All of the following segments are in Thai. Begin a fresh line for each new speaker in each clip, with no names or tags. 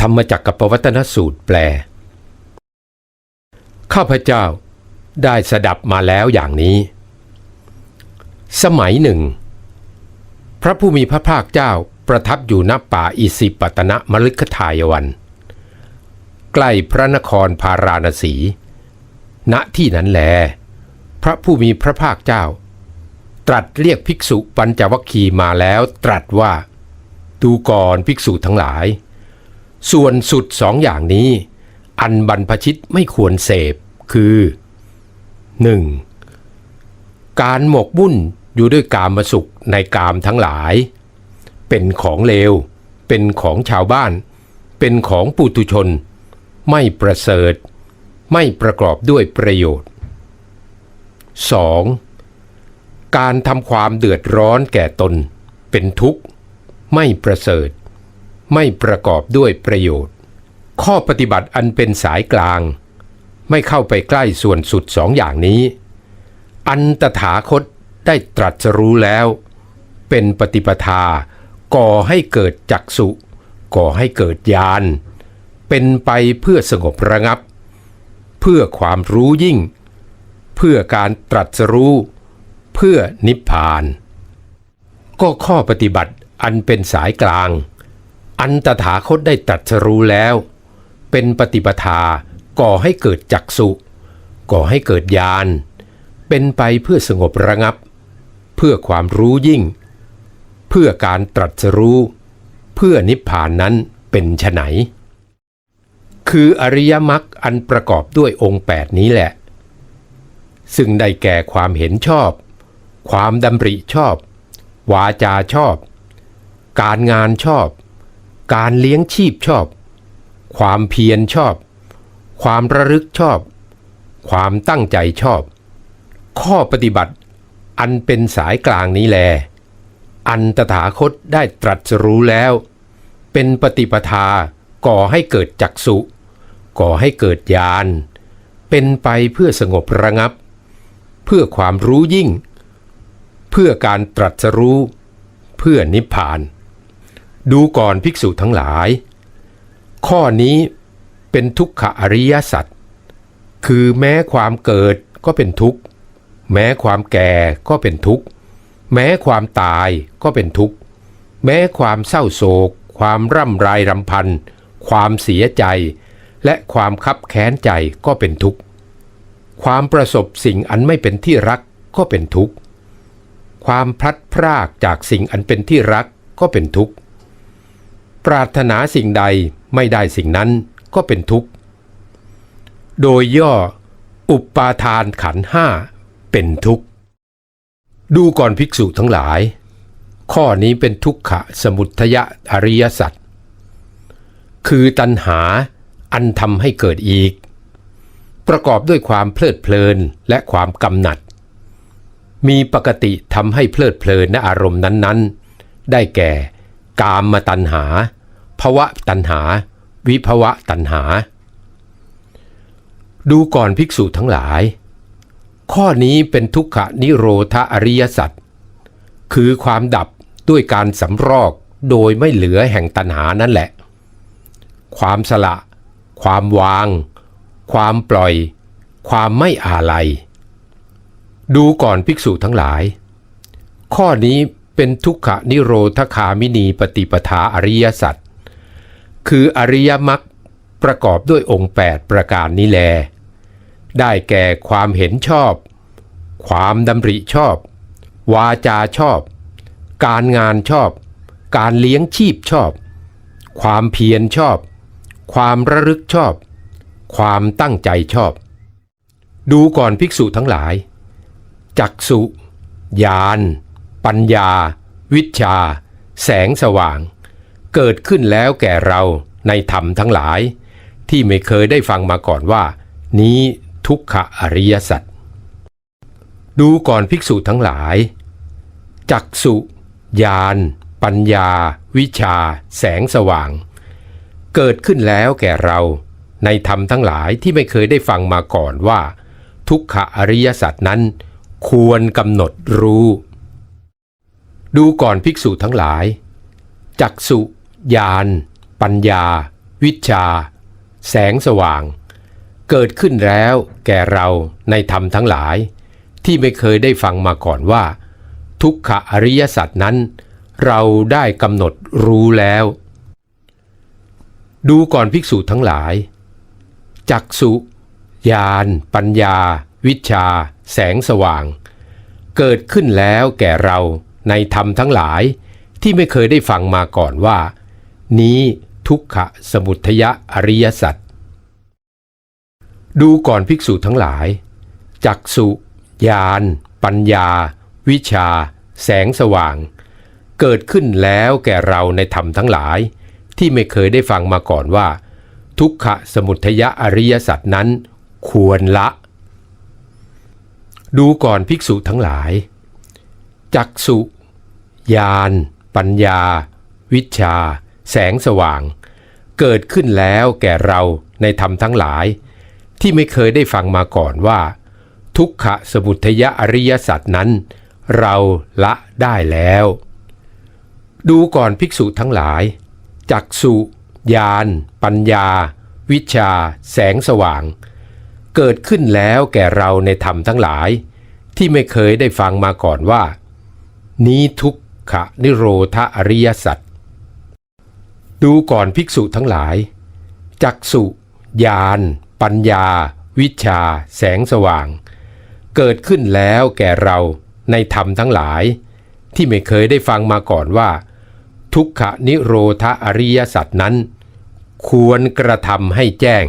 ธรรมจักรปวัตนสูตรแปล ข้าพเจ้าได้สดับมาแล้วอย่างนี้ สมัยหนึ่ง พระผู้มีพระภาคเจ้าประทับอยู่ณป่าอิสิปตนะมฤคทายวัน ใกล้พระนครพาราณสี ณที่นั้นแล พระผู้มีพระภาคเจ้า ตรัสเรียกภิกษุปัญจวัคคีย์มาแล้วตรัสว่า ดูก่อนภิกษุทั้งหลาย ส่วนสุดสองอย่างนี้ อันบรรพชิตไม่ควรเสพคือ 1. การหมกมุ่นอยู่ด้วยกามสุขในกามทั้งหลาย เป็นของเลว เป็นของชาวบ้าน เป็นของปุถุชน ไม่ประเสริฐ ไม่ประกอบด้วยประโยชน์ 2. การทำความเดือดร้อนแก่ตน เป็นทุกข์ ไม่ประเสริฐ ไม่ประกอบด้วยประโยชน์ ข้อปฏิบัติอันเป็นสายกลาง ไม่เข้าไปใกล้ส่วนสุดสองอย่างนี้ อันตถาคตได้ตรัสรู้แล้ว เป็นปฏิปทา ก่อให้เกิดจักสุก่อให้เกิดญาณเป็นไปเพื่อสงบระงับ เพื่อความรู้ยิ่ง เพื่อการตรัสรู้ เพื่อนิพพาน ก็ข้อปฏิบัติอันเป็นสายกลาง อันตถาคตได้ตรัสรู้แล้ว เป็นปฏิปทาก่อให้เกิดจักสุก่อให้เกิดญาณเป็นไปเพื่อสงบระงับ เพื่อความรู้ยิ่ง เพื่อการตรัสรู้ เพื่อนิพพานนั้นเป็นไฉนคืออริยมรรคอันประกอบด้วยองค์8นี้แหละ ซึ่งได้แก่ความเห็นชอบ ความดำริชอบ วาจาชอบ การงานชอบ การเลี้ยงชีพชอบ ความเพียรชอบ ความระลึกชอบ ความตั้งใจชอบ ข้อปฏิบัติอันเป็นสายกลางนี้แล อันตถาคตได้ตรัสรู้แล้ว เป็นปฏิปทาก่อให้เกิดจักสุก่อให้เกิดญาณเป็นไปเพื่อสงบระงับ เพื่อความรู้ยิ่ง เพื่อการตรัสรู้ เพื่อนิพพาน ดูก่อนภิกษุทั้งหลาย ข้อนี้เป็นทุกขอริยสัจคือแม้ความเกิดก็เป็นทุกข์ แม้ความแก่ก็เป็นทุกข์ แม้ความตายก็เป็นทุกข์ แม้ความเศร้าโศก ความร่ำไรรำพัน ความเสียใจ และความคับแค้นใจก็เป็นทุกข์ ความประสบสิ่งอันไม่เป็นที่รักก็เป็นทุกข์ ความพลัดพรากจากสิ่งอันเป็นที่รักก็เป็นทุกข์ ปรารถนาสิ่งใดไม่ได้สิ่งนั้นก็เป็นทุกข์ โดยย่ออุปาทานขันห้าเป็นทุกข์ ดูก่อนภิกษุทั้งหลาย ข้อนี้เป็นทุกขะสมุทยะอริยสัจคือตัณหาอันทำให้เกิดอีก ประกอบด้วยความเพลิดเพลินและความกำหนัด มีปกติทำให้เพลิดเพลินในอารมณ์นั้นๆ ได้แก่ กามมาตัณหาภวะตัณหา วิภวะตัณหา ดูก่อนภิกษุทั้งหลาย ข้อนี้เป็นทุกขนิโรธอริยสัจคือความดับด้วยการสำรอกโดยไม่เหลือแห่งตัณหานั่นแหละ ความสละ ความวาง ความปล่อย ความไม่อาลัย ดูก่อนภิกษุทั้งหลาย ข้อนี้ เป็นทุกขนิโรธคามินีปฏิปทาอริยสัจคืออริยมรรคประกอบด้วยองค์ 8 ประการนี้แล ได้แก่ความเห็นชอบ ความดำริชอบ วาจาชอบ การงานชอบ การเลี้ยงชีพชอบ ความเพียรชอบ ความระลึกชอบ ความตั้งใจชอบ ดูก่อนภิกษุทั้งหลาย จักสุญาณ ปัญญา วิชา แสงสว่าง เกิดขึ้นแล้วแก่เราในธรรมทั้งหลาย ที่ไม่เคยได้ฟังมาก่อนว่า นี้ทุกขอริยสัจดูก่อนภิกษุทั้งหลาย จักสุญาณปัญญา วิชา แสงสว่าง เกิดขึ้นแล้วแก่เรา ในธรรมทั้งหลายที่ไม่เคยได้ฟังมาก่อนว่า ทุกขอริยสัจนั้น ควรกำหนดรู้ ดูก่อนภิกษุทั้งหลาย จักสุญาณปัญญา วิชา แสงสว่าง เกิดขึ้นแล้วแก่เราในธรรมทั้งหลาย ที่ไม่เคยได้ฟังมาก่อนว่า ทุกขอริยสัจนั้น เราได้กำหนดรู้แล้ว ดูก่อนภิกษุทั้งหลาย จักสุญาณปัญญา วิชา แสงสว่าง เกิดขึ้นแล้วแก่เรา ในธรรมทั้งหลายที่ไม่เคยได้ฟังมาก่อนว่า นี้ทุกขสมุทยอริยสัจดูก่อนภิกษุทั้งหลาย จักสุญาณปัญญา วิชา แสงสว่าง เกิดขึ้นแล้วแก่เราในธรรมทั้งหลาย ที่ไม่เคยได้ฟังมาก่อนว่า ทุกขสมุทยอริยสัจนั้น ควรละ ดูก่อนภิกษุทั้งหลาย จักสุ ญาณ ปัญญา วิชา แสงสว่าง เกิดขึ้นแล้วแก่เราในธรรมทั้งหลาย ที่ไม่เคยได้ฟังมาก่อนว่า ทุกขสมุทยอริยสัจนั้น เราละได้แล้ว ดูก่อนภิกษุทั้งหลาย จักสุญาณ ปัญญา วิชา แสงสว่าง เกิดขึ้นแล้วแก่เราในธรรมทั้งหลาย ที่ไม่เคยได้ฟังมาก่อนว่า นี้ทุก ขนิโรธอริยสัจดูก่อนภิกษุทั้งหลาย จักสุญาณ ปัญญา วิชา แสงสว่าง เกิดขึ้นแล้วแก่เราในธรรมทั้งหลาย ที่ไม่เคยได้ฟังมาก่อนว่า ทุกขนิโรธอริยสัจนั้น ควรกระทำให้แจ้ง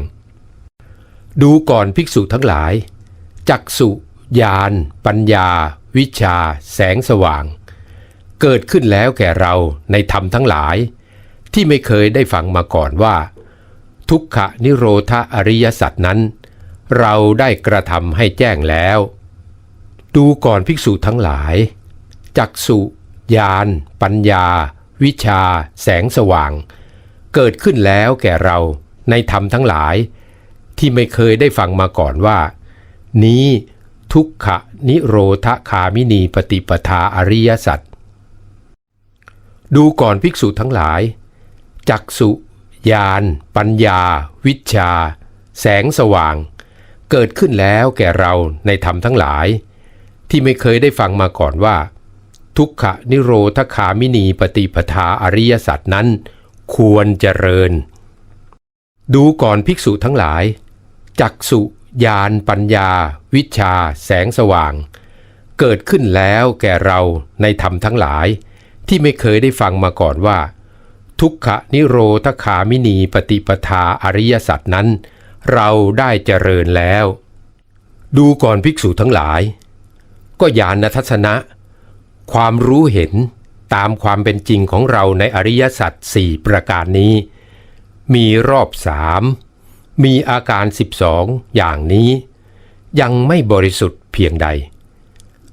ดูก่อนภิกษุทั้งหลาย จักสุญาณ ปัญญา วิชา แสงสว่าง เกิดขึ้นแล้วแก่เราในธรรมทั้งหลาย ที่ไม่เคยได้ฟังมาก่อนว่า ทุกขนิโรธอริยสัจนั้น เราได้กระทำให้แจ้งแล้ว ดูก่อนภิกษุทั้งหลาย จักสุญาณปัญญา วิชา แสงสว่าง เกิดขึ้นแล้วแก่เราในธรรมทั้งหลาย ที่ไม่เคยได้ฟังมาก่อนว่า นี้ทุกขนิโรธคามินีปฏิปทาอริยสัจ ดูก่อนภิกษุทั้งหลาย จักสุญาณปัญญา วิชา แสงสว่าง เกิดขึ้นแล้วแก่เราในธรรมทั้งหลาย ที่ไม่เคยได้ฟังมาก่อนว่า ทุกขนิโรธคามินีปฏิปทาอริยสัจนั้น ควรเจริญ ดูก่อนภิกษุทั้งหลาย จักสุญาณปัญญา วิชา แสงสว่าง เกิดขึ้นแล้วแก่เราในธรรมทั้งหลาย ที่ไม่เคยได้ฟังมาก่อนว่า ทุกขนิโรธคามินีปฏิปทาอริยสัจนั้น เราได้เจริญแล้ว ดูก่อนภิกษุทั้งหลาย ก็ญาณทัศนะ ความรู้เห็นตามความเป็นจริงของเราในอริยสัจสี่ประการนี้ มีรอบสามมีอาการ 12 อย่างนี้ ยังไม่บริสุทธิ์เพียงใด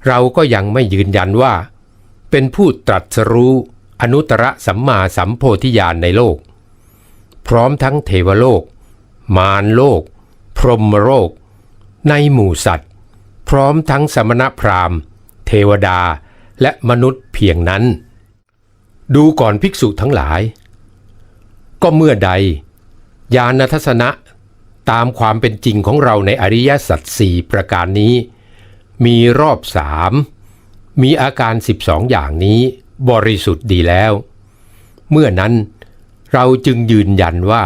เราก็ยังไม่ยืนยันว่า เป็นผู้ตรัสรู้อนุตตรสัมมาสัมโพธิญาณในโลก พร้อมทั้งเทวโลก มารโลก พรหมโลก ในหมู่สัตว์ พร้อมทั้งสมณพราหมณ์ เทวดาและมนุษย์เพียงนั้น ดูก่อนภิกษุทั้งหลาย ก็เมื่อใด ญาณทัศนะตามความเป็นจริงของเราในอริยสัจสี่ประการนี้ มีรอบสาม มีอาการ 12 อย่างนี้บริสุทธิ์ดีแล้ว เมื่อนั้นเราจึงยืนยันว่า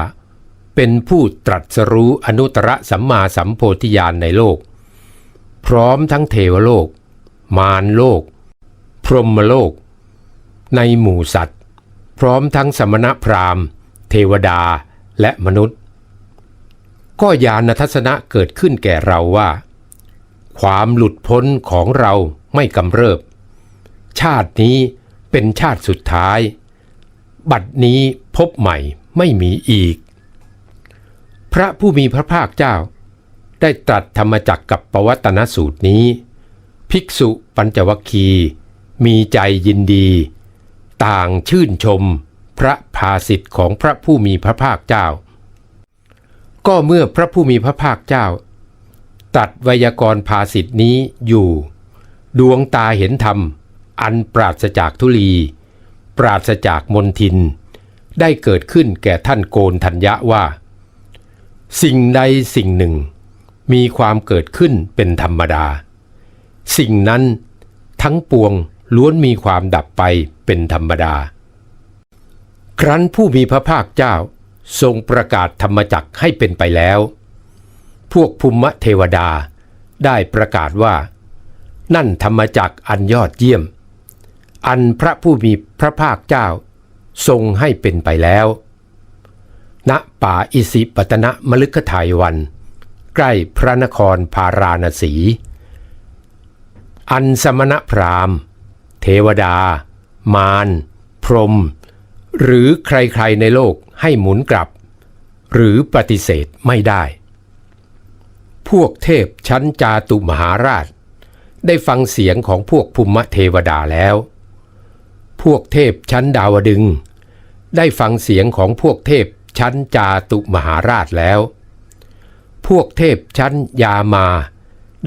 เป็นผู้ตรัสรู้อนุตตรสัมมาสัมโพธิญาณในโลก พร้อมทั้งเทวโลก มารโลก พรหมโลก ในหมู่สัตว์ พร้อมทั้งสมณพราหมณ์ เทวดาและมนุษย์ ก็ญาณทัศนะเกิดขึ้นแก่เราว่า ความหลุดพ้นของเรา ไม่กำเริบ ชาตินี้เป็นชาติสุดท้าย บัดนี้พบใหม่ไม่มีอีก พระผู้มีพระภาคเจ้า ได้ตรัสธรรมจักกับปวัตนสูตรนี้ ภิกษุปัญจวัคคีมีใจยินดี ต่างชื่นชมพระภาสิทธิ์ของพระผู้มีพระภาคเจ้า ก็เมื่อพระผู้มีพระภาคเจ้าตรัสไวยากรณ์ภาสิทธินี้อยู่ ดวงตาเห็นธรรม อันปราศจากทุลี ปราศจากมนทิน ได้เกิดขึ้นแก่ท่านโกนธัญญะว่า สิ่งใดสิ่งหนึ่ง มีความเกิดขึ้นเป็นธรรมดา สิ่งนั้นทั้งปวงล้วนมีความดับไปเป็นธรรมดา ครั้นผู้มีพระภาคเจ้าทรงประกาศธรรมจักให้เป็นไปแล้ว พวกภูมิเทวดาได้ประกาศว่า นั่นธรรมจักอันยอดเยี่ยม อันพระผู้มีพระภาคเจ้า ทรงให้เป็นไปแล้ว ณป่าอิสิปตนะมฤคทายวัน ใกล้พระนครพาราณสี อันสมณพราหมณ์ เทวดา มารพรม หรือใครๆในโลกให้หมุนกลับ หรือปฏิเสธไม่ได้ พวกเทพชั้นจาตุมหาราช ได้ฟังเสียงของพวกภูมิเทวดาแล้ว พวกเทพชั้นดาวดึง ได้ฟังเสียงของพวกเทพชั้นจาตุมหาราชแล้ว พวกเทพชั้นยามา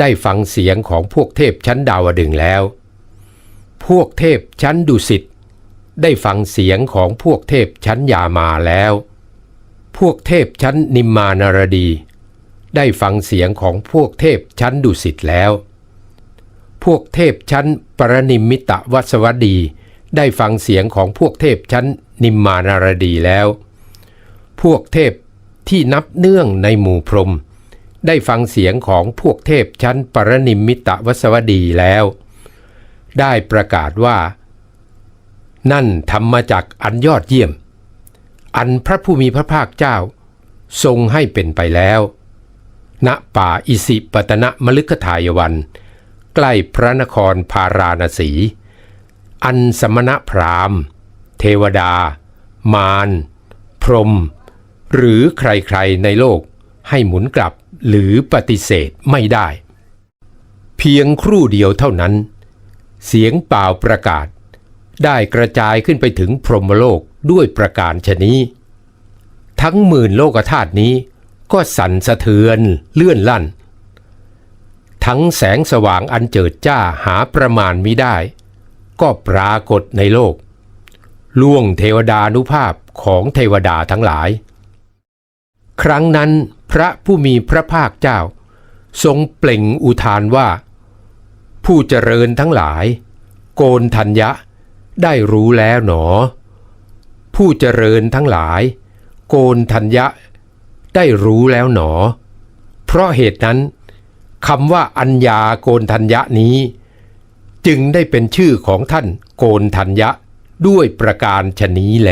ได้ฟังเสียงของพวกเทพชั้นดาวดึงแล้ว พวกเทพชั้นดุสิตได้ฟังเสียงของพวกเทพชั้นยามาแล้ว พวกเทพชั้นนิมมานารดี ได้ฟังเสียงของพวกเทพชั้นดุสิตแล้ว พวกเทพชั้นปรนิมิตวัสวดี ได้ฟังเสียงของพวกเทพชั้นนิมมานารดีแล้ว พวกเทพที่นับเนื่องในหมู่พรม ได้ฟังเสียงของพวกเทพชั้นปรนิมิตวัสวดีแล้ว ได้ประกาศว่า นั่นธรรมจักอันยอดเยี่ยม อันพระผู้มีพระภาคเจ้า ทรงให้เป็นไปแล้ว ณป่าอิสิปตนะมฤคทายวัน ใกล้พระนครพาราณสี อันสมณพราหมณ์ เทวดา มารพรหมหรือใครๆในโลกให้หมุนกลับหรือปฏิเสธไม่ได้ เพียงครู่เดียวเท่านั้น เสียงเปล่าประกาศ ได้กระจายขึ้นไปถึงพรหมโลกด้วยประการชนี้ ทั้งหมื่นโลกธาตุนี้ก็สั่นสะเทือนเลื่อนลั่น ทั้งแสงสว่างอันเจิดจ้าหาประมาณมิได้ ก็ปรากฏในโลก ล่วงเทวดานุภาพของเทวดาทั้งหลาย ครั้งนั้นพระผู้มีพระภาคเจ้า ทรงเปล่งอุทานว่า ผู้เจริญทั้งหลาย โกนทัญญะได้รู้แล้วหนอ ผู้เจริญทั้งหลาย โกนทัญญะได้รู้แล้วหนอ เพราะเหตุนั้น คำว่าอัญญาโกนทัญญะนี้ จึงได้เป็นชื่อของท่านโกนทัญญะด้วยประการชนี้แล